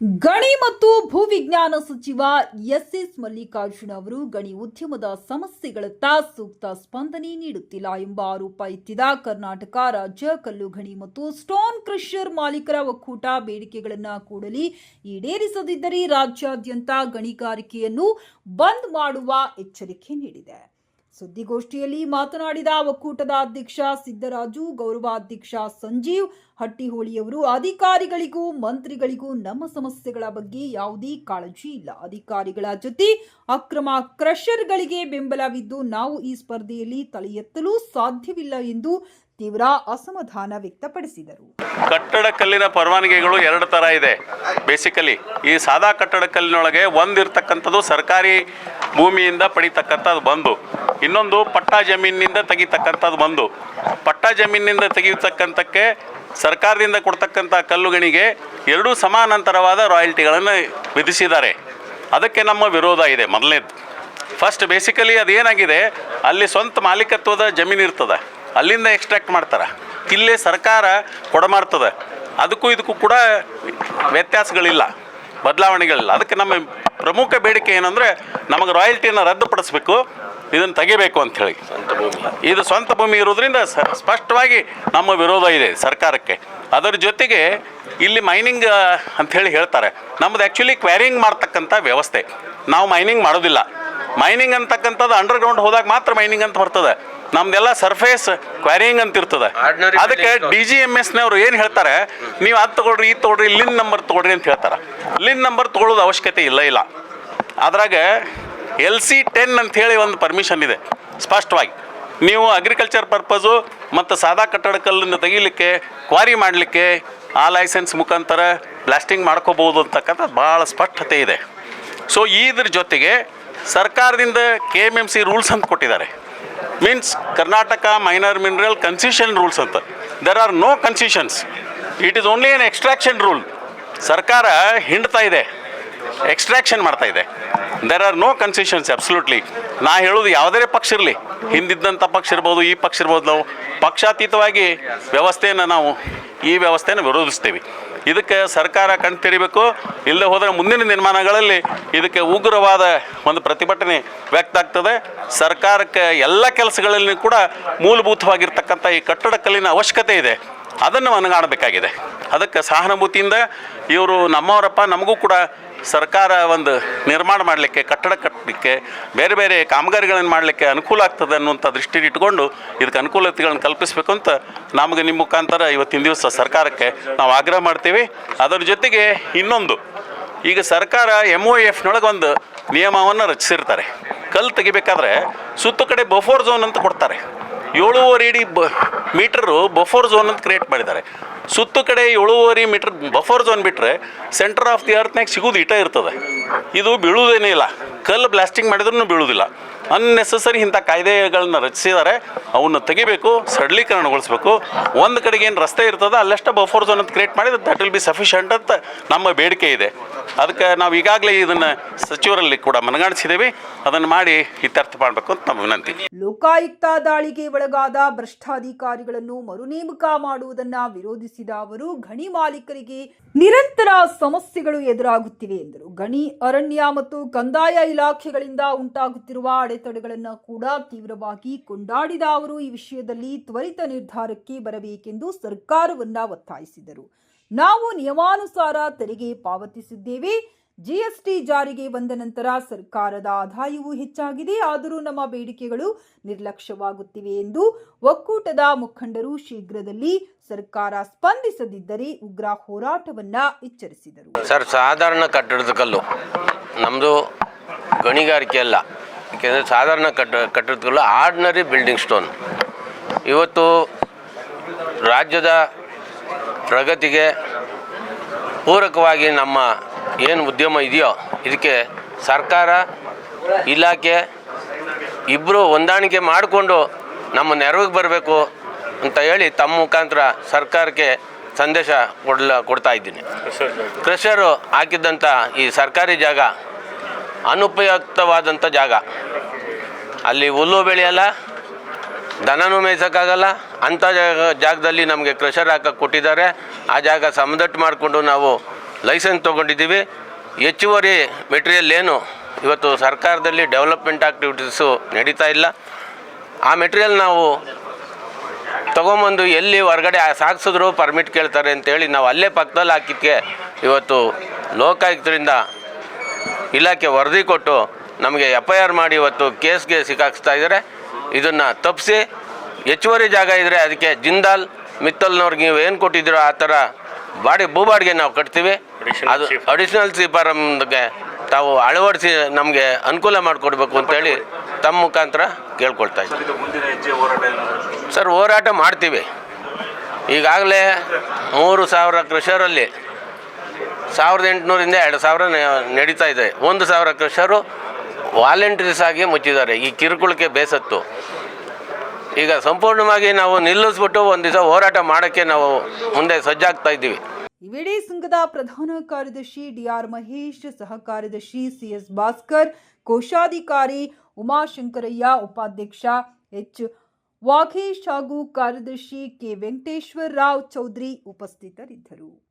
ಗಣಿ ಮತ್ತು ಭೂವಿಜ್ಞಾನ ಸಚಿವ ಎಸ್ ಎಸ್ ಮಲ್ಲಿಕಾರ್ಜುನ ಅವರು ಗಣಿ ಉದ್ಯಮದ ಸಮಸ್ಯೆಗಳತ್ತ ಸೂಕ್ತ ಸ್ಪಂದನೆ ನೀಡುತ್ತಿಲ್ಲ ಎಂಬ ಆರೋಪ ಎತ್ತಿದ ಕರ್ನಾಟಕ ರಾಜ್ಯ ಕಲ್ಲು ಗಣಿ ಮತ್ತು ಸ್ಟೋನ್ ಕ್ರಷರ್ ಮಾಲೀಕರ ಒಕ್ಕೂಟ ಬೇಡಿಕೆಗಳನ್ನು ಕೂಡಲಿ ಈಡೇರಿಸದಿದ್ದರೆ ರಾಜ್ಯಾದ್ಯಂತ ಗಣಿಗಾರಿಕೆಯನ್ನು ಬಂದ್ ಮಾಡುವ ಎಚ್ಚರಿಕೆ ನೀಡಿದೆ. ಸುದ್ದಿಗೋಷ್ಠಿಯಲ್ಲಿ ಮಾತನಾಡಿದ ಒಕ್ಕೂಟದ ಅಧ್ಯಕ್ಷ ಸಿದ್ದರಾಜು, ಗೌರವಾಧ್ಯಕ್ಷ ಸಂಜೀವ್, ಹಟ್ಟಿಹೋಳಿಯವರು ಅಧಿಕಾರಿಗಳಿಗೂ ಮಂತ್ರಿಗಳಿಗೂ ನಮ್ಮ ಸಮಸ್ಯೆಗಳ ಬಗ್ಗೆ ಯಾವುದೇ ಕಾಳಜಿ ಇಲ್ಲ. ಅಧಿಕಾರಿಗಳ ಜೊತೆ ಅಕ್ರಮ ಕ್ರಷರ್ಗಳಿಗೆ ಬೆಂಬಲವಿದ್ದು ನಾವು ಈ ಸ್ಪರ್ಧೆಯಲ್ಲಿ ತಲೆ ಎತ್ತಲು ಸಾಧ್ಯವಿಲ್ಲ ಎಂದು ತೀವ್ರ ಅಸಮಾಧಾನ ವ್ಯಕ್ತಪಡಿಸಿದರು. ಕಟ್ಟಡ ಕಲ್ಲಿನ ಪರವಾನಗಿಗಳು ಎರಡು ಥರ ಇದೆ. ಬೇಸಿಕಲಿ ಈ ಸಾದಾ ಕಟ್ಟಡ ಕಲ್ಲಿನೊಳಗೆ ಒಂದಿರ್ತಕ್ಕಂಥದ್ದು ಸರ್ಕಾರಿ ಭೂಮಿಯಿಂದ ಪಡಿತಕ್ಕಂಥದ್ದು ಬಂದು, ಇನ್ನೊಂದು ಪಟ್ಟಾ ಜಮೀನಿನಿಂದ ತೆಗಿತಕ್ಕಂಥದ್ದು ಬಂದು. ಪಟ್ಟಾ ಜಮೀನಿನಿಂದ ತೆಗೆಯತಕ್ಕಂಥಕ್ಕೆ ಸರ್ಕಾರದಿಂದ ಕೊಡ್ತಕ್ಕಂಥ ಕಲ್ಲುಗಣಿಗೆ ಎರಡೂ ಸಮಾನಾಂತರವಾದ ರಾಯಲ್ಟಿಗಳನ್ನು ವಿಧಿಸಿದ್ದಾರೆ. ಅದಕ್ಕೆ ನಮ್ಮ ವಿರೋಧ ಇದೆ. ಮೊದಲನೇದು. ಫಸ್ಟ್ ಬೇಸಿಕಲಿ ಅದೇನಾಗಿದೆ? ಅಲ್ಲಿ ಸ್ವಂತ ಮಾಲೀಕತ್ವದ ಜಮೀನು ಇರ್ತದೆ. ಅಲ್ಲಿಂದ ಎಕ್ಸ್ಟ್ರಾಕ್ಟ್ ಮಾಡ್ತಾರೆ. ಇಲ್ಲೇ ಸರ್ಕಾರ ಕೊಡಮಾಡ್ತದೆ. ಅದಕ್ಕೂ ಇದಕ್ಕೂ ಕೂಡ ವ್ಯತ್ಯಾಸಗಳಿಲ್ಲ. ಬದಲಾವಣೆಗಳಿಲ್ಲ. ಅದಕ್ಕೆ ನಮ್ಮ ಪ್ರಮುಖ ಬೇಡಿಕೆ ಏನಂದರೆ ನಮಗೆ ರಾಯಲ್ಟಿಯನ್ನು ರದ್ದುಪಡಿಸ್ಬೇಕು. ಇದನ್ನು ತೆಗಿಬೇಕು ಅಂಥೇಳಿ ಇದು ಸ್ವಂತ ಭೂಮಿ ಇರೋದ್ರಿಂದ ಸ್ಪಷ್ಟವಾಗಿ ನಮ್ಮ ವಿರೋಧ ಇದೆ ಸರ್ಕಾರಕ್ಕೆ. ಅದರ ಜೊತೆಗೆ ಇಲ್ಲಿ ಮೈನಿಂಗ್ ಅಂಥೇಳಿ ಹೇಳ್ತಾರೆ. ನಮ್ಮದು ಆ್ಯಕ್ಚುಲಿ ಕ್ವ್ಯಾರಿಂಗ್ ಮಾಡ್ತಕ್ಕಂಥ ವ್ಯವಸ್ಥೆ. ನಾವು ಮೈನಿಂಗ್ ಮಾಡೋದಿಲ್ಲ. ಮೈನಿಂಗ್ ಅಂತಕ್ಕಂಥದ್ದು ಅಂಡರ್ಗ್ರೌಂಡ್ ಹೋದಾಗ ಮಾತ್ರ ಮೈನಿಂಗ್ ಅಂತ ಬರ್ತದೆ. ನಮ್ದೆಲ್ಲ ಸರ್ಫೇಸ್ ಕ್ವಾರಿಂಗ್ ಅಂತ ಇರ್ತದೆ. ಅದಕ್ಕೆ ಡಿ ಜಿ ಎಂ ಎಸ್ನವ್ರು ಏನು ಹೇಳ್ತಾರೆ? ನೀವು ಅದು ತೊಗೊಳ್ರಿ ಇದು ತೊಗೊಳ್ರಿ ಲಿನ್ ನಂಬರ್ ತೊಗೊಳ್ರಿ ಅಂತ ಹೇಳ್ತಾರೆ. ಲಿನ್ ನಂಬರ್ ತೊಗೊಳ್ಳೋದು ಅವಶ್ಯಕತೆ ಇಲ್ಲ ಇಲ್ಲ. ಅದ್ರಾಗ ಎಲ್ ಸಿ ಟೆನ್ ಹೇಳಿ ಒಂದು ಪರ್ಮಿಷನ್ ಇದೆ ಸ್ಪಷ್ಟವಾಗಿ. ನೀವು ಅಗ್ರಿಕಲ್ಚರ್ ಪರ್ಪಸು ಮತ್ತು ಸಾದಾ ಕಟ್ಟಡ ಕಲ್ಲನ್ನು ತೆಗಿಲಿಕ್ಕೆ ಕ್ವಾರಿ ಮಾಡಲಿಕ್ಕೆ ಆ ಲೈಸೆನ್ಸ್ ಮುಖಾಂತರ ಬ್ಲಾಸ್ಟಿಂಗ್ ಮಾಡ್ಕೋಬೋದು ಅಂತಕ್ಕಂಥ ಭಾಳ ಸ್ಪಷ್ಟತೆ ಇದೆ. ಸೊ ಇದ್ರ ಜೊತೆಗೆ ಸರ್ಕಾರದಿಂದ K M M C rules ಅಂತ ಕೊಟ್ಟಿದ್ದಾರೆ. Means Karnataka minor mineral concession rules ಅಂತ. There are no concessions it is only an extraction rule ಸರ್ಕಾರ ಹಿಂಡ್ತಾ ಇದೆ. ಎಕ್ಸ್ಟ್ರಾಕ್ಷನ್ ಮಾಡ್ತಾ ಇದೆ. There are no concessions absolutely ನಾ ಹೇಳೋದು ಯಾವುದೇ ಪಕ್ಷ ಇರಲಿ. ಹಿಂದಿದ್ದಂಥ ಪಕ್ಷ ಇರ್ಬೋದು, ಈ ಪಕ್ಷ ಇರ್ಬೋದು, ನಾವು ಪಕ್ಷಾತೀತವಾಗಿ ವ್ಯವಸ್ಥೆಯನ್ನು ನಾವು ಈ ವ್ಯವಸ್ಥೆಯನ್ನು ವಿರೋಧಿಸ್ತೀವಿ. ಇದಕ್ಕೆ ಸರ್ಕಾರ ಕಣ್ ತೆರಿಬೇಕು ಇಲ್ಲದೆ ಹೋದರೆ ಮುಂದಿನ ನಿರ್ಮಾಣಗಳಲ್ಲಿ ಇದಕ್ಕೆ ಉಗ್ರವಾದ ಒಂದು ಪ್ರತಿಭಟನೆ ವ್ಯಕ್ತ ಆಗ್ತದೆ. ಸರ್ಕಾರಕ್ಕೆ ಎಲ್ಲ ಕೆಲಸಗಳಲ್ಲಿ ಕೂಡ ಮೂಲಭೂತವಾಗಿರ್ತಕ್ಕಂಥ ಈ ಕಟ್ಟಡ ಕಲ್ಲಿನ ಅವಶ್ಯಕತೆ ಇದೆ. ಅದನ್ನು ಮನಗಾಣಬೇಕಾಗಿದೆ. ಅದಕ್ಕೆ ಸಹಾನುಭೂತಿಯಿಂದ ಇವರು ನಮ್ಮವರಪ್ಪ, ನಮಗೂ ಕೂಡ ಸರ್ಕಾರ ಒಂದು ನಿರ್ಮಾಣ ಮಾಡಲಿಕ್ಕೆ, ಕಟ್ಟಡ ಕಟ್ಟಲಿಕ್ಕೆ ಬೇರೆ ಬೇರೆ ಕಾಮಗಾರಿಗಳನ್ನು ಮಾಡಲಿಕ್ಕೆ ಅನುಕೂಲ ಆಗ್ತದೆ ಅನ್ನುವಂಥ ದೃಷ್ಟಿಯಲ್ಲಿ ಇಟ್ಕೊಂಡು ಇದಕ್ಕೆ ಅನುಕೂಲತೆಗಳನ್ನು ಕಲ್ಪಿಸಬೇಕು ಅಂತ ನಮಗೆ ನಿಮ್ಮ ಮುಖಾಂತರ ಇವತ್ತಿನ ದಿವಸ ಸರ್ಕಾರಕ್ಕೆ ನಾವು ಆಗ್ರಹ ಮಾಡ್ತೀವಿ. ಅದರ ಜೊತೆಗೆ ಇನ್ನೊಂದು, ಈಗ ಸರ್ಕಾರ ಎಂ ಒ ಎಫ್ನೊಳಗೆ ಒಂದು ನಿಯಮವನ್ನು ರಚಿಸಿರ್ತಾರೆ. ಕಲ್ಲು ತೆಗಿಬೇಕಾದ್ರೆ ಸುತ್ತ ಕಡೆ ಬಫೋರ್ ಝೋನ್ ಅಂತ ಕೊಡ್ತಾರೆ. ಏಳುವರೆ ಇಡೀ ಬ ಮೀಟರು ಬಫೋರ್ ಝೋನ್ ಅಂತ ಕ್ರಿಯೇಟ್ ಮಾಡಿದ್ದಾರೆ. ಸುತ್ತ ಕಡೆ ಏಳುವರೆ ಮೀಟ್ರ್ ಬಫರ್ ಝೋನ್ ಬಿಟ್ಟರೆ ಸೆಂಟರ್ ಆಫ್ ದಿ ಅರ್ತ್ನಾಗ ಸಿಗೋದು ಇಟ ಇರ್ತದೆ. ಇದು ಬೀಳುವುದೇನೇ ಇಲ್ಲ. ಕಲ್ಲು ಬ್ಲಾಸ್ಟಿಂಗ್ ಮಾಡಿದ್ರೂ ಬೀಳುವುದಿಲ್ಲ. ಅನ್ನೆಸಸರಿ ಇಂಥ ಕಾಯ್ದೆಗಳನ್ನ ರಚಿಸಿದ್ದಾರೆ ಅವನ್ನ ತೆಗಿಬೇಕು ಸಡಲೀಕರಣಗೊಳಿಸ್ಬೇಕು ಒಂದು ಕಡೆಗೆ ಏನು ರಸ್ತೆ ಇರ್ತದೆ ಅಲ್ಲಷ್ಟೇ ಬಫೋರ್ ಝೋನ್ ಅಂತ ಕ್ರಿಯೇಟ್ ಮಾಡಿದ್ರೆ ದಟ್ ವಿಲ್ ಬಿ ಸಫಿಷಿಯಂಟ್ ಅಂತ ನಮ್ಮ ಬೇಡಿಕೆ ಇದೆ. ಅದಕ್ಕೆ ನಾವು ಈಗಾಗಲೇ ಇದನ್ನು ಸಚಿವರಲ್ಲಿ ಕೂಡ ಮನಗಾಣಿಸಿದ್ದೇವೆ ಅದನ್ನು ಮಾಡಿ ಇತ್ಯರ್ಥ ಮಾಡಬೇಕು ಅಂತ ನಮ್ಮ ವಿನಂತಿ. ಲೋಕಾಯುಕ್ತ ದಾಳಿಗೆ ಒಳಗಾದ ಭ್ರಷ್ಟಾಧಿಕಾರಿಗಳನ್ನು ಮರುನೇಮಕ ಮಾಡುವುದನ್ನ ವಿರೋಧಿಸಿದ ಅವರು, ಗಣಿ ಮಾಲೀಕರಿಗೆ ನಿರಂತರ ಸಮಸ್ಯೆಗಳು ಎದುರಾಗುತ್ತಿವೆ ಎಂದರು. ಗಣಿ ಅರಣ್ಯ ಮತ್ತು ಕಂದಾಯ ಇಲಾಖೆಗಳಿಂದ ಉಂಟಾಗುತ್ತಿರುವ ಅಡೆತಡೆಗಳನ್ನು ಕೂಡ ತೀವ್ರವಾಗಿ ಕೊಂಡಾಡಿದ ಅವರು ಈ ವಿಷಯದಲ್ಲಿ ತ್ವರಿತ ನಿರ್ಧಾರಕ್ಕೆ ಬರಬೇಕೆಂದು ಸರ್ಕಾರವನ್ನ ಒತ್ತಾಯಿಸಿದರು. ನಾವು ನಿಯಮಾನುಸಾರ ತೆರಿಗೆ ಪಾವತಿಸಿದ್ದೇವೆ. ಜಿಎಸ್ಟಿ ಜಾರಿಗೆ ಬಂದ ನಂತರ ಸರ್ಕಾರದ ಆದಾಯವೂ ಹೆಚ್ಚಾಗಿದೆ. ಆದರೂ ನಮ್ಮ ಬೇಡಿಕೆಗಳು ನಿರ್ಲಕ್ಷ್ಯವಾಗುತ್ತಿವೆ ಎಂದು ಒಕ್ಕೂಟದ ಮುಖಂಡರು ಶೀಘ್ರದಲ್ಲಿ ಸರ್ಕಾರ ಸ್ಪಂದಿಸದಿದ್ದರೆ ಉಗ್ರ ಹೋರಾಟವನ್ನ ಎಚ್ಚರಿಸಿದರು. ಸರ್, ಸಾಧಾರಣ ಕಟ್ಟಡದ ಕಲ್ಲು. ನಮ್ಮದು ಗಣಿಗಾರಿಕೆ ಅಲ್ಲ. ಯಾಕೆಂದರೆ ಸಾಧಾರಣ ಕಟ್ಟ ಕಟ್ಟಡಗಳು ಆರ್ಡ್ನರಿ ಆರ್ಡಿನರಿ ಬಿಲ್ಡಿಂಗ್ ಸ್ಟೋನ್ ಇವತ್ತು ರಾಜ್ಯದ ಪ್ರಗತಿಗೆ ಪೂರಕವಾಗಿ ನಮ್ಮ ಏನು ಉದ್ಯಮ ಇದೆಯೋ ಇದಕ್ಕೆ ಸರ್ಕಾರ ಇಲಾಖೆ ಇಬ್ಬರು ಹೊಂದಾಣಿಕೆ ಮಾಡಿಕೊಂಡು ನಮ್ಮ ನೆರವಿಗೆ ಬರಬೇಕು ಅಂತ ಹೇಳಿ ತಮ್ಮ ಮುಖಾಂತರ ಸರ್ಕಾರಕ್ಕೆ ಸಂದೇಶ ಕೊಡ್ಲ ಕೊಡ್ತಾ ಇದ್ದೀನಿ. ಕ್ರಷರು ಹಾಕಿದ್ದಂಥ ಈ ಸರ್ಕಾರಿ ಜಾಗ ಅನುಪಯುಕ್ತವಾದಂಥ ಜಾಗ. ಅಲ್ಲಿ ಹುಲ್ಲು ಬೆಳೆಯಲ್ಲ, ದನನೂ ಮೇಯ್ಸೋಕ್ಕಾಗಲ್ಲ, ಅಂಥ ಜಾಗ, ಜಾಗದಲ್ಲಿ ನಮಗೆ ಕ್ರೆಷರ್ ಹಾಕಕ್ಕೆ ಕೊಟ್ಟಿದ್ದಾರೆ. ಆ ಜಾಗ ಸಮದಟ್ಟು ಮಾಡಿಕೊಂಡು ನಾವು ಲೈಸೆನ್ಸ್ ತೊಗೊಂಡಿದ್ದೀವಿ. ಹೆಚ್ಚುವರಿ ಮೆಟೀರಿಯಲ್ ಏನು? ಇವತ್ತು ಸರ್ಕಾರದಲ್ಲಿ ಡೆವಲಪ್ಮೆಂಟ್ ಆಕ್ಟಿವಿಟೀಸು ನಡೀತಾ ಇಲ್ಲ. ಆ ಮೆಟೀರಿಯಲ್ ನಾವು ತೊಗೊಂಬಂದು ಎಲ್ಲಿ ಹೊರಗಡೆ ಸಾಗಿಸಿದ್ರು ಪರ್ಮಿಟ್ ಕೇಳ್ತಾರೆ ಅಂತೇಳಿ ನಾವು ಅಲ್ಲೇ ಪಕ್ಕದಲ್ಲಿ ಹಾಕಿದ್ದಕ್ಕೆ ಇವತ್ತು ಲೋಕಾಯುಕ್ತರಿಂದ ಇಲಾಖೆ ವರದಿ ಕೊಟ್ಟು ನಮಗೆ ಎಫ್ ಐ ಆರ್ ಮಾಡಿ ಇವತ್ತು ಕೇಸ್ಗೆ ಸಿಕ್ಕಾಕ್ಸ್ತಾ ಇದ್ದಾರೆ. ಇದನ್ನು ತಪ್ಪಿಸಿ ಹೆಚ್ಚುವರಿ ಜಾಗ ಇದ್ದರೆ ಅದಕ್ಕೆ ಜಿಂದಾಲ್ ಮಿತ್ತಲ್ನವ್ರಿಗೆ ನೀವು ಏನು ಕೊಟ್ಟಿದ್ದೀರೋ ಆ ಥರ ಬಾಡಿ ಭೂಬಾಡಿಗೆ ನಾವು ಕಟ್ತೀವಿ. ಅದು ಅಡಿಷನಲ್ ಸಿಪಾರಮ್ಗೆ ತಾವು ಅಳವಡಿಸಿ ನಮಗೆ ಅನುಕೂಲ ಮಾಡಿಕೊಡ್ಬೇಕು ಅಂತೇಳಿ ತಮ್ಮ ಮುಖಾಂತರ ಕೇಳ್ಕೊಳ್ತಾ ಇದ್ದೀವಿ ಸರ್ ಹೋರಾಟ ಮಾಡ್ತೀವಿ. ಈಗಾಗಲೇ ಮೂರು ಸಾವಿರ ಕೃಷರಲ್ಲಿ ಸಾವಿರದ ಎಂಟುನೂರಿಂದ ಎರಡು ಸಾವಿರ ನಡೀತಾ ಇದೆ. ಒಂದು ಸಾವಿರ ಕೃಷರು ವಾಲಂಟೀರ್ಸ್ ಆಗಿ ಮುಚ್ಚಿದ್ದಾರೆ. ಈ ಕಿರುಕುಳಕ್ಕೆ ಬೇಸತ್ತು. ಈಗ ಸಂಪೂರ್ಣವಾಗಿ ನಾವು ನಿಲ್ಲಿಸ್ಬಿಟ್ಟು ಒಂದು ದಿವಸ ಹೋರಾಟ ಮಾಡೋಕ್ಕೆ ನಾವು ಮುಂದೆ ಸಜ್ಜಾಗ್ತಾ ಇದ್ದೀವಿ. ವೇಳೆ ಸಂಘದ ಪ್ರಧಾನ ಕಾರ್ಯದರ್ಶಿ ಡಿಆರ್ ಮಹೇಶ್ ಸಹ ಕಾರ್ಯದರ್ಶಿ ಸಿಎಸ್ ಭಾಸ್ಕರ್, ಕೋಶಾಧಿಕಾರಿ ಉಮಾಶಂಕರಯ್ಯ, ಉಪಾಧ್ಯಕ್ಷ ಎಚ್. ವಾಘೇಶ್ ಹಾಗೂ ಕಾರ್ಯದರ್ಶಿ ಕೆ. ವೆಂಕಟೇಶ್ವರ ರಾವ್ ಚೌಧರಿ ಉಪಸ್ಥಿತರಿದ್ದರು.